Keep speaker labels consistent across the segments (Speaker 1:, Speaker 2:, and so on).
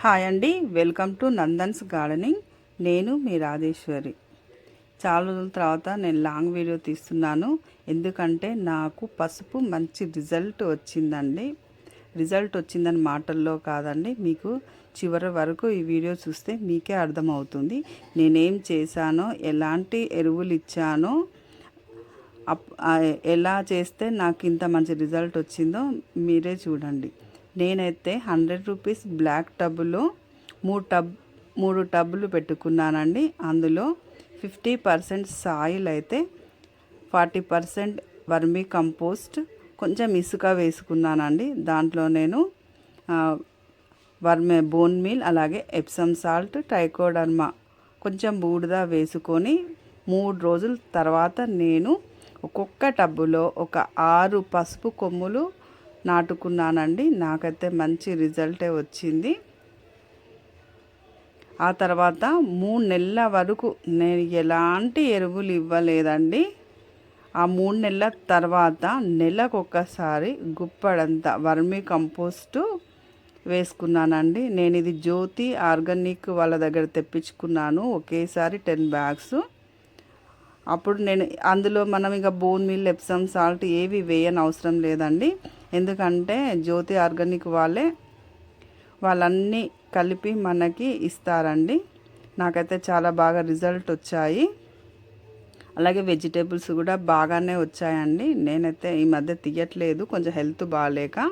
Speaker 1: Hi అండి welcome to Nandan's gardening. నేను మీ రాజేశ్వరి. చాలా రోజుల తర్వాత నేను లాంగ్ వీడియో తీస్తున్నాను. ఎందుకంటే నాకు పసుపు మంచి రిజల్ట్ వచ్చిందండి. రిజల్ట్ వచ్చిందని మాటల్లో కాదండి. మీకు చివరి వరకు ఈ వీడియో చూస్తే మీకే అర్థమవుతుంది. నేనేం చేశానో ఎలాంటి ఎరువులు ఇచ్చానో అప్ ఎలా చేస్తే నాకు ఇంత మంచి రిజల్ట్ వచ్చిందో మీరే చూడండి. నేనైతే హండ్రెడ్ రూపీస్ బ్లాక్ టబ్లో మూడు టబ్ మూడు టబ్బులు పెట్టుకున్నానండి. అందులో ఫిఫ్టీ పర్సెంట్ సాయిల్ అయితే ఫార్టీ పర్సెంట్ వర్మీ కంపోస్ట్ కొంచెం ఇసుక వేసుకున్నానండి. దాంట్లో నేను వర్మే బోన్ మీల్ అలాగే ఎప్సమ్ సాల్ట్ టైకోడర్మా కొంచెం బూడిద వేసుకొని మూడు రోజుల తర్వాత నేను ఒక్కొక్క టబ్బులో ఒక ఆరు పసుపు కొమ్ములు నాటుకున్నానండి. నాకైతే మంచి రిజల్టే వచ్చింది. ఆ తర్వాత మూడు నెలల వరకు నేను ఎలాంటి ఎరువులు ఇవ్వలేదండి. ఆ మూడు నెలల తర్వాత నెలకు ఒక్కసారి గుప్పడంతా వర్మీ కంపోస్టు వేసుకున్నానండి. నేను ఇది జ్యోతి ఆర్గానిక్ వాళ్ళ దగ్గర తెప్పించుకున్నాను. ఒకేసారి టెన్ బ్యాగ్స్. అప్పుడు నేను అందులో మనం ఇక బోన్ మిల్ ఎప్సమ్ సాల్ట్ ఏవి వేయని అవసరం లేదండి. ఎందుకంటే జ్యోతి ఆర్గానిక్ వాళ్ళే వాళ్ళన్నీ కలిపి మనకి ఇస్తారండి. నాకైతే చాలా బాగా రిజల్ట్ వచ్చాయి. అలాగే వెజిటేబుల్స్ కూడా బాగానే వచ్చాయండి. నేనైతే ఈ మధ్య తీయట్లేదు కొంచెం హెల్త్ బాగాలేక.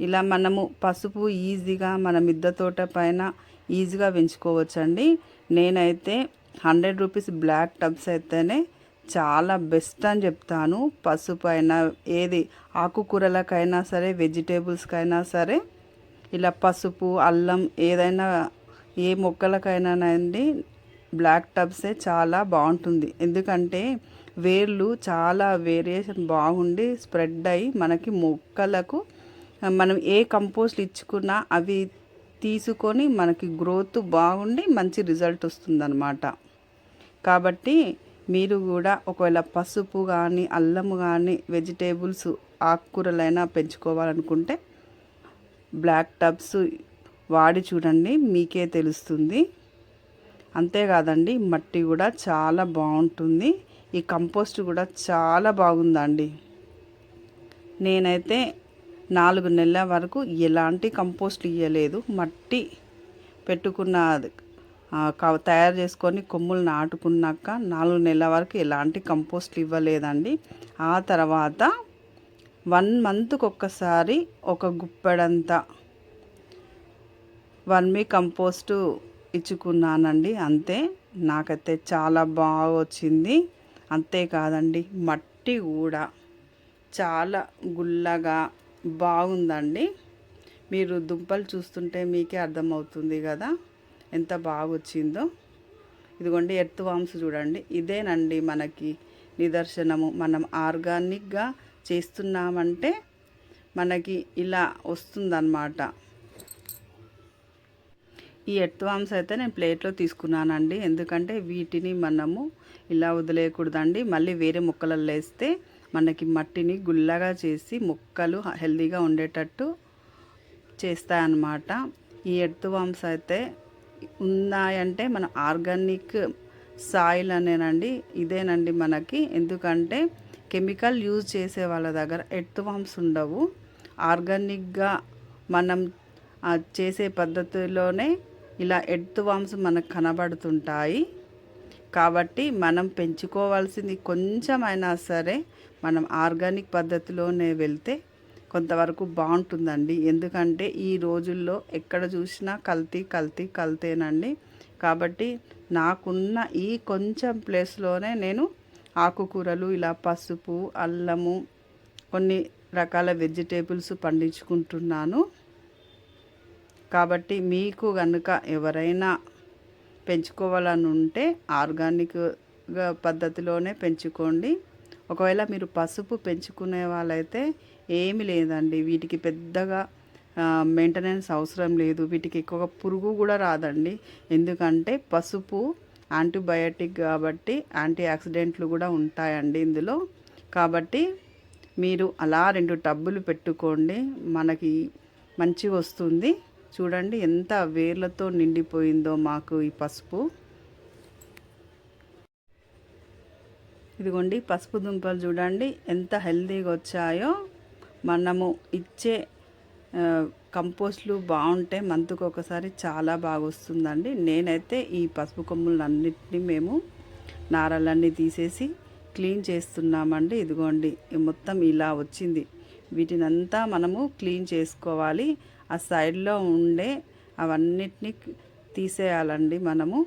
Speaker 1: ఇలా మనము పసుపు ఈజీగా మన మిద్దె తోట పైన ఈజీగా పెంచుకోవచ్చండి. నేనైతే హండ్రెడ్ రూపీస్ బ్లాక్ టబ్స్ అయితేనే చాలా బెస్ట్ అని చెప్తాను. పసుపు అయినా ఏది ఆకుకూరలకైనా సరే వెజిటేబుల్స్కైనా సరే ఇలా పసుపు అల్లం ఏదైనా ఏ మొక్కలకైనా అండి బ్లాక్ టబ్సే చాలా బాగుంటుంది. ఎందుకంటే వేర్లు చాలా వేరియేషన్ బాగుండి స్ప్రెడ్ అయ్యి మనకి మొక్కలకు మనం ఏ కంపోస్ట్ ఇచ్చుకున్నా అవి తీసుకొని మనకి గ్రోత్ బాగుండి మంచి రిజల్ట్ వస్తుందన్నమాట. కాబట్టి మీరు కూడా ఒకవేళ పసుపు కానీ అల్లము కానీ వెజిటేబుల్స్ ఆకుకూరలైనా పెంచుకోవాలనుకుంటే బ్లాక్ టబ్స్ వాడి చూడండి మీకే తెలుస్తుంది. అంతేకాదండి మట్టి కూడా చాలా బాగుంటుంది. ఈ కంపోస్ట్ కూడా చాలా బాగుందండి. నేనైతే నాలుగు నెలల వరకు ఎలాంటి కంపోస్ట్ ఇవ్వలేదు మట్టి పెట్టుకున్న తయారు చేసుకొని కొమ్ములు నాటుకున్నాక నాలుగు నెలల వరకు ఎలాంటి కంపోస్ట్ ఇవ్వలేదండి. ఆ తర్వాత వన్ మంత్కి ఒక్కసారి ఒక గుప్పెడంత వర్మీ కంపోస్టు ఇచ్చుకున్నానండి. అంతే నాకైతే చాలా బాగా వచ్చింది అంతేకాదండి మట్టి కూడా చాలా గుల్లగా బాగుందండి. మీరు దుంపలు చూస్తుంటే మీకే అర్థమవుతుంది కదా. ఎంత బాగా వచ్చిందో ఇదిగోండి ఎర్త్ వామ్స్ చూడండి. ఇదేనండి మనకి నిదర్శనము. మనం ఆర్గానిక్గా చేస్తున్నామంటే మనకి ఇలా వస్తుందన్నమాట. ఈ ఎర్త్వామ్స్ అయితే నేను ప్లేట్లో తీసుకున్నానండి. ఎందుకంటే వీటిని మనము ఇలా వదిలేయకూడదండి. మళ్ళీ వేరే మొక్కలలో వేస్తే మనకి మట్టిని గుల్లగా చేసి మొక్కలు హెల్దీగా ఉండేటట్టు చేస్తాయన్నమాట. ఈ ఎర్త్వామ్స్ అయితే ఉన్నాయంటే మన ఆర్గానిక్ సాయిల్ అనేనండి ఇదేనండి మనకి. ఎందుకంటే కెమికల్ యూజ్ చేసే వాళ్ళ దగ్గర ఎర్త్వామ్స్ ఉండవు. ఆర్గానిక్గా మనం చేసే పద్ధతిలోనే ఇలా ఎర్త్ వామ్స్ మనకు కనబడుతుంటాయి. కాబట్టి మనం పెంచుకోవాల్సింది కొంచెమైనా సరే మనం ఆర్గానిక్ పద్ధతిలోనే వెళ్తే కొంతవరకు బాగుంటుందండి. ఎందుకంటే ఈ రోజుల్లో ఎక్కడ చూసినా కల్తీ కల్తీ కల్తేనండి. కాబట్టి నాకున్న ఈ కొంచెం ప్లేస్లోనే నేను ఆకుకూరలు ఇలా పసుపు అల్లము కొన్ని రకాల వెజిటేబుల్స్ పండించుకుంటున్నాను. కాబట్టి మీకు కనుక ఎవరైనా పెంచుకోవాలని ఉంటే ఆర్గానిక్గా పద్ధతిలోనే పెంచుకోండి. ఒకవేళ మీరు పసుపు పెంచుకునే వాళ్ళైతే ఏమి లేదండి. వీటికి పెద్దగా మెయింటెనెన్స్ అవసరం లేదు. వీటికి ఎక్కువగా పురుగు కూడా రాదండి. ఎందుకంటే పసుపు యాంటీబయాటిక్ కాబట్టి యాంటీ ఆక్సిడెంట్లు కూడా ఉంటాయండి ఇందులో. కాబట్టి మీరు అలా రెండు టబ్బులు పెట్టుకోండి. మనకి మంచిగా వస్తుంది. చూడండి ఎంత వేర్లతో నిండిపోయిందో మాకు ఈ పసుపు. ఇదిగోండి పసుపు దుంపలు చూడండి ఎంత హెల్తీగా వచ్చాయో. మనము ఇచ్చే కంపోస్ట్లు బాగుంటే మంత్కి ఒకసారి చాలా బాగా వస్తుందండి. నేనైతే ఈ పసుపు కొమ్ములన్నింటినీ మేము నారలన్నీ తీసేసి క్లీన్ చేస్తున్నామండి. ఇదిగోండి మొత్తం ఇలా వచ్చింది. వీటినంతా మనము క్లీన్ చేసుకోవాలి. ఆ సైడ్లో ఉండే అవన్నిటిని తీసేయాలండి మనము.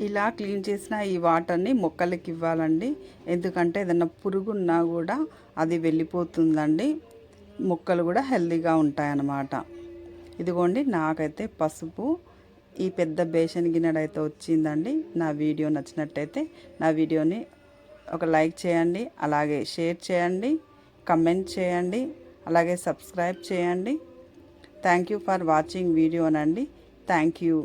Speaker 1: ఇలా క్లీన్ చేసిన ఈ వాటర్ని మొక్కలకి ఇవ్వాలండి. ఎందుకంటే ఏదైనా పురుగున్నా కూడా అది వెళ్ళిపోతుందండి. మొక్కలు కూడా హెల్తీగా ఉంటాయన్నమాట. ఇదిగోండి నాకైతే పసుపు ఈ పెద్ద బేషన్ గిన్నెడైతే వచ్చిందండి. నా వీడియో నచ్చినట్టయితే నా వీడియోని ఒక లైక్ చేయండి అలాగే షేర్ చేయండి కమెంట్ చేయండి అలాగే సబ్స్క్రైబ్ చేయండి. Thank you for watching వీడియోనండి. Thank you.